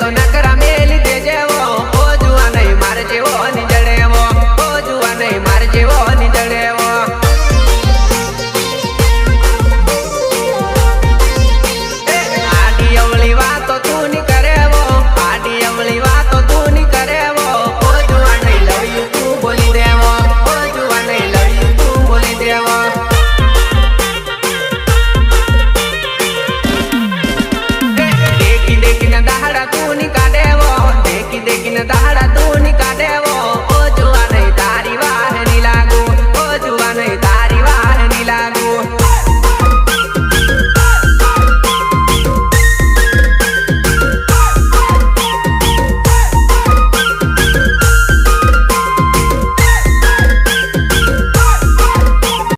તો નકરા મેલી ને દાડા તું નીકા ઓજો